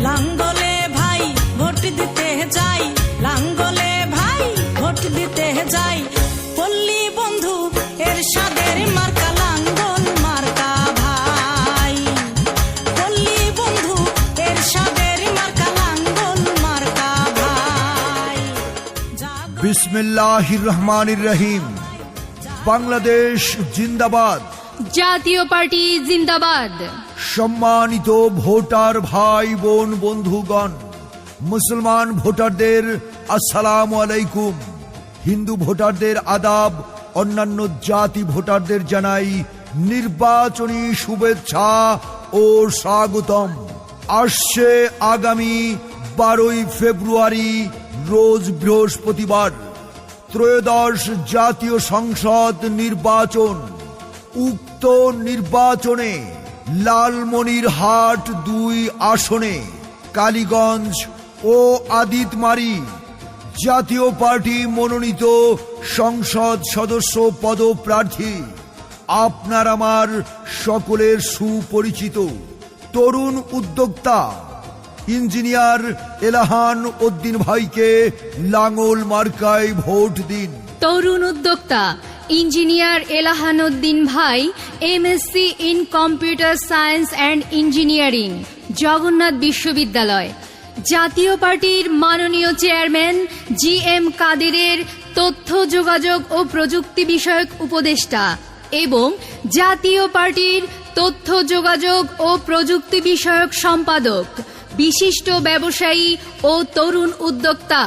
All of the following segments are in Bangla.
লাঙ্গলে ভাই ভোট দিতে যাই। লাঙ্গলে ভাই ভোট দিতে যাই। পল্লী বন্ধু এর সাদের মার্কা লাঙ্গল মার্কা ভাই। পল্লী বন্ধু এর সাদের মার্কা লাঙ্গল মার্কা ভাই। বিসমিল্লাহির রহমানির রহিম। বাংলাদেশ জিন্দাবাদ। জাতীয় পার্টি জিন্দাবাদ। সম্মানিত ভোটার ভাই বোন বন্ধুগণ, মুসলমান ভোটারদের আসসালাম আলাইকুম। হিন্দু ভোটারদের আদাব, অন্যান্য জাতি ভোটারদের জানাই নির্বাচনী শুভেচ্ছা ও স্বাগতম। আসছে আগামী বারোই ফেব্রুয়ারি, রোজ বৃহস্পতিবার, ত্রয়োদশ জাতীয় সংসদ নির্বাচন। উক্ত নির্বাচনে লালমনিরহাট দুই আসনে, কালীগঞ্জ ও আদিতমারি। জাতীয় পার্টি মনোনীত সংসদ সদস্য পদপ্রার্থী, আপনার আমার সকলের সুপরিচিত তরুণ উদ্যোক্তা, ইঞ্জিনিয়ার এলাহান উদ্দিন ভাইকে লাঙ্গল মার্কায় ভোট দিন। তরুণ উদ্যোক্তা ইঞ্জিনিয়ার এলাহানুদ্দিন ভাই MSc in computer science and engineering Jagannath বিশ্ববিদ্যালয়। জাতীয় পার্টির মাননীয় চেয়ারম্যান জি এম কাদেরের তথ্য, যোগাযোগ ও প্রযুক্তি বিষয়ক উপদেষ্টা এবং জাতীয় পার্টির তথ্য, যোগাযোগ ও প্রযুক্তি বিষয়ক সম্পাদক, বিশিষ্ট ব্যবসায়ী ও তরুণ উদ্যোক্তা।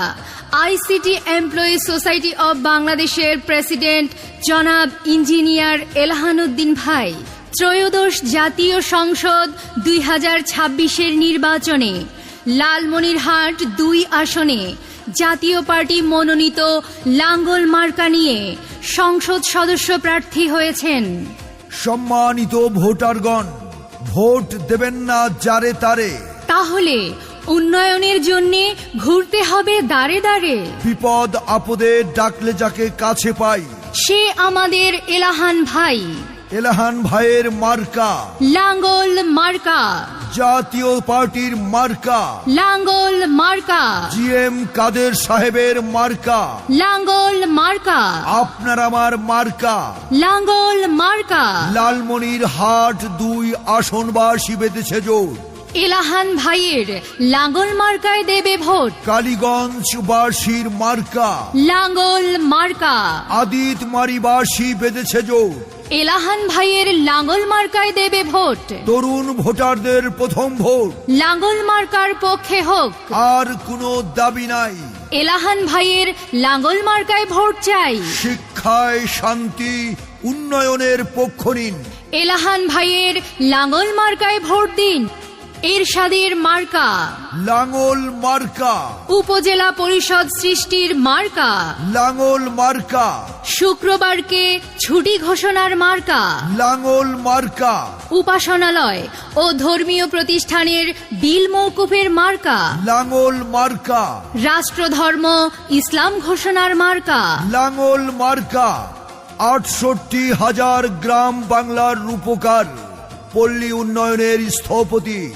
আইসিটি এমপ্লয়ি সোসাইটি অব বাংলাদেশের প্রেসিডেন্ট জনাব ইঞ্জিনিয়ার এলহানুদ্দিন ভাই ত্রয়োদশ জাতীয় সংসদ দুই হাজার ছাব্বিশের নির্বাচনে লালমনিরহাট দুই আসনে জাতীয় পার্টি মনোনীত লাঙ্গল মার্কা নিয়ে সংসদ সদস্য প্রার্থী হয়েছেন। সম্মানিত ভোটারগণ ভোট দেবেন না যারে তারে। তাহলে উন্নয়নের জন্য ঘুরতে হবে দাঁড়ে দাঁড়ে বিপদ আপদে ডাকলে যাকে কাছে পাই। সে আমাদের এলাহান ভাই। এলাহান ভাইয়ের মার্কা। লাঙ্গল মার্কা। জাতীয় পার্টির মার্কা। লাঙ্গল মার্কা। জিএম কাদের সাহেবের মার্কা। লাঙ্গল মার্কা। আপনার আমার মার্কা। লাঙ্গল মার্কা। লালমনির হাট দুই আসনবাসী বেঁধেছে জোর এলাহান ভাইয়ের লাঙ্গল মার্কায় দেবে ভোট। কালীগঞ্জ বাসীর মার্কা। লাঙ্গল মার্কা। আদিত মারিবাসী বেঁধেছে জোর এলাহান ভাইয়ের লাঙ্গল মার্কায় দেবে ভোট। তরুণ ভোটারদের প্রথম ভোট। লাঙ্গল মার্কার পক্ষে হোক। আর কোনো দাবি নাই। এলাহান ভাইয়ের লাঙ্গল মার্কায় ভোট চাই। শিক্ষায় শান্তি উন্নয়নের পক্ষ নিন। এলাহান ভাইয়ের লাঙ্গল মার্কায় ভোট দিন। এরশাদের মার্কা। লাঙল মার্কা। উপজেলা পরিষদ সৃষ্টির মার্কা। লাঙল মার্কা। শুক্রবারকে ছুটি ঘোষণার মার্কা। লাঙল মার্কা। উপাসনালয় ও ধর্মীয় প্রতিষ্ঠানের বিল মৌকুফের মার্কা। লাঙল মার্কা। রাষ্ট্রধর্ম ইসলাম ঘোষণার মার্কা। লাঙল মার্কা। আটষট্টি হাজার গ্রাম বাংলার রূপকার। পল্লী উন্নয়নের স্থপতি।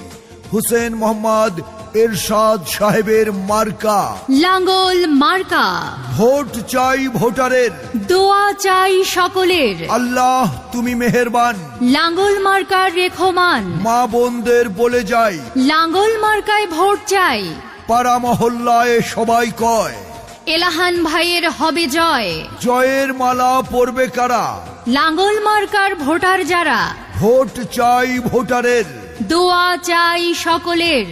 হুসেন মোহাম্মদ এরশাদ সাহেবের মার্কা। লাঙ্গল মার্কা। ভোট চাই ভোটারের। দোয়া চাই সকলের। আল্লাহ তুমি মেহেরবান। লাঙ্গল মার্কার রেখমান। মা বোনদের বলে যাই। লাঙ্গল মার্কায় ভোট চাই। পাড়া মহল্লায় সবাই কয়। এলাহান ভাইয়ের হবে জয়। জয়ের মালা পরবে কারা? লাঙ্গল মার্কার ভোটার যারা। ভোট চাই ভোটারের। দোয়া চাই সকলের।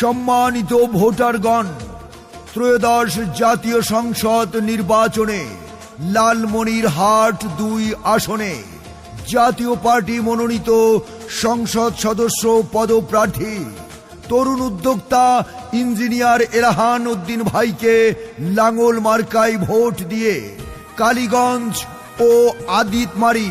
সম্মানিত ভোটারগণ ত্রয়োদশ জাতীয় সংসদ নির্বাচনে লালমনিরহাট দুই আসনে জাতীয় পার্টি মনোনীত সংসদ সদস্য পদপ্রার্থী তরুণ উদ্যোক্তা ইঞ্জিনিয়ার এলাহান উদ্দিন ভাইকে লাঙ্গল মার্কায় ভোট দিয়ে কালীগঞ্জ ও আদিতমারি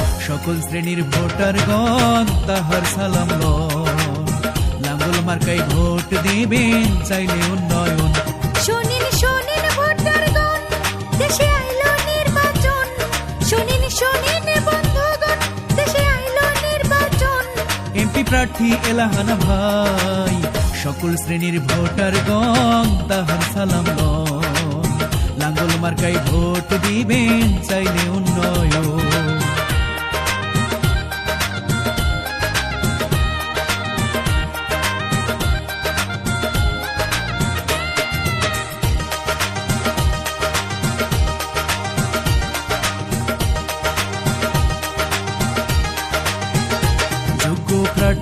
সকল শ্রেণির ভোটারগণ তাহার সালাম লাঙ্গল মার্কায় ভোট দিবেন চাইলে উন্নয়ন। শোনেন শোনেন ভোটারগণ দেশে আইলো নির্বাচন। শোনেন শোনেন বন্ধুগণ দেশে আইলো নির্বাচন। এমপি প্রার্থী এলাহান ভাই সকল শ্রেণির ভোটারগণ তাহার সালাম লাঙ্গল মার্কায় ভোট দিবেন চাইলে উন্নয়ন।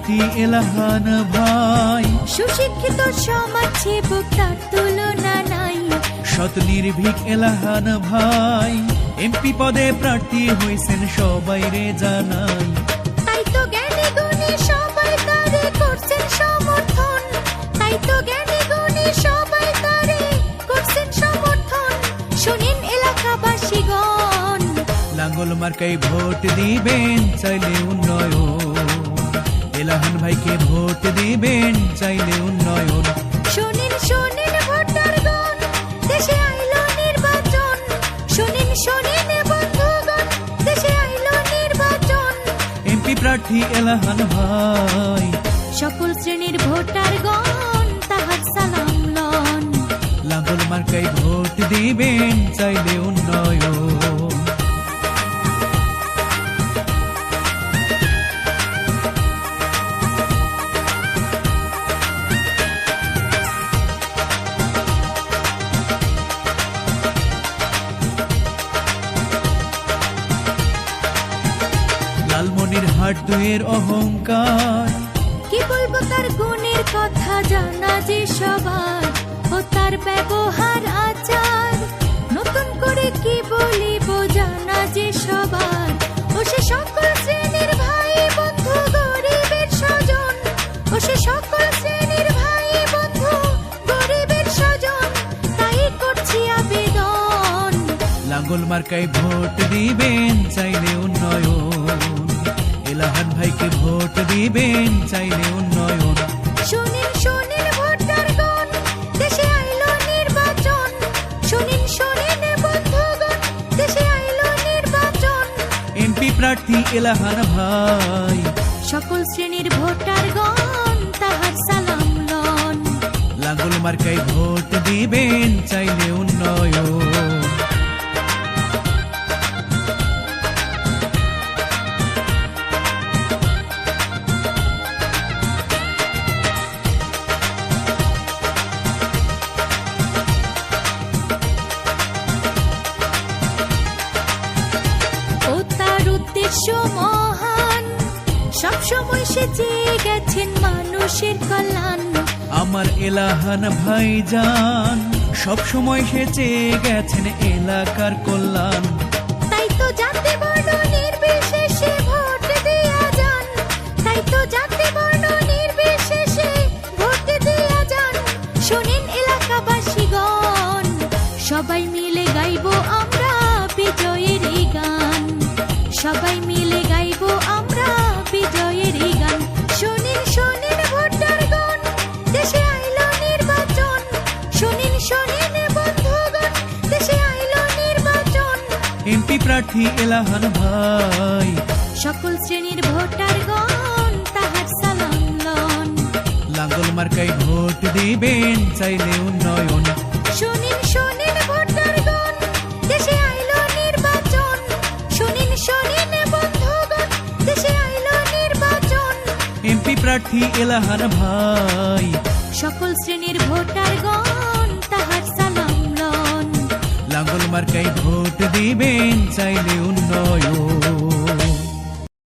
প্রার্থী এলাহান ভাই? সুশিক্ষিত সমাজ সেবক তার তুলনা নাই। শত নির্ভীক এলাহান ভাই এমপি পদে প্রার্থী হয়েছেন সবাই রে জানাই। তাই তো জ্ঞানী গুণী সবাই তারে করছেন সমর্থন। তাই তো জ্ঞানী গুণী সবাই তারে করছেন সমর্থন। শোনেন এলাকাবাসীগণ। লাঙ্গল মার্কায় ভোট দিবেন চাইলে উন্নয়ন। এলাহান ভাইকে ভোট দিবেন চাইলে উন্নয়ন। শোনেন শোনেন ভোটারগণ দেশে আইলো নির্বাচন। শোনেন শোনেন বন্ধুগণ দেশে আইলো নির্বাচন। এমপি প্রার্থী এলাহান ভাই। সকল শ্রেণির ভোটারগণ তাহার সালাম লন লাঙ্গল মার্কায় ভোট দিবেন চাইলে উন্নয়ন। হাট দুয়ের অহংকার। কি বলব তার গুণের কথা জানা যে সবার ও তার ব্যবহার আচার। নতুন করে কি বলিব জানা যে সবার ও সে সকল শ্রেণির ভাই বন্ধু গরিবের স্বজন। ও সে সকল শ্রেণির ভাই বন্ধু গরিবের স্বজন তাই করছি আবেদন। লাঙ্গল মার্কায় ভোট দিবেন চাইলে উন্নয়ন। এলাহান ভাইকে ভোট দিবেন চাইলে উন্নয়ন। শোনেন শোনেন ভোটারগণ দেশে আইলো নির্বাচন। শোনেন শোনেন বন্ধুগণ দেশে আইলো নির্বাচন। এমপি প্রার্থী এলাহান ভাই। সকল শ্রেণির ভোটারগণ তাহার সালাম লন। লাঙ্গল মার্কায় ভোট দিবেন চাইলে উন্নয়ন। চেয়ে গেছেন মানুষের কল্যাণ। আমার এলাহান ভাই যান সব সময় সে চেয়ে গেছেন এলাকার কল্যাণ। তাই তো জাতি বর্ণ নির্বিশেষে ভোট দিয়া যান। তাই তো জাতি বর্ণ নির্বিশেষে ভোট দিয়া যান। শোনেন এলাকাবাসীগণ সবাই মিলে গাইবো আমরা বিজয়ের গান। সবাই এমপি প্রার্থী এলাহান ভাই। সকল শ্রেণির ভোটারগণ তাহার সালাম লন। লাঙ্গল মার্কায় ভোট দিবেন চাইলে উন্নয়ন। শোনেন শোনেন ভোটারগণ দেশে আইলো নির্বাচন। শোনেন শোনেন বন্ধুগণ দেশে আইলো নির্বাচন। এমপি প্রার্থী এলাহান ভাই। সকল শ্রেণির ভোটারগণ মার্কায় ভোট দিবেন চাইলে উন্নয়ন।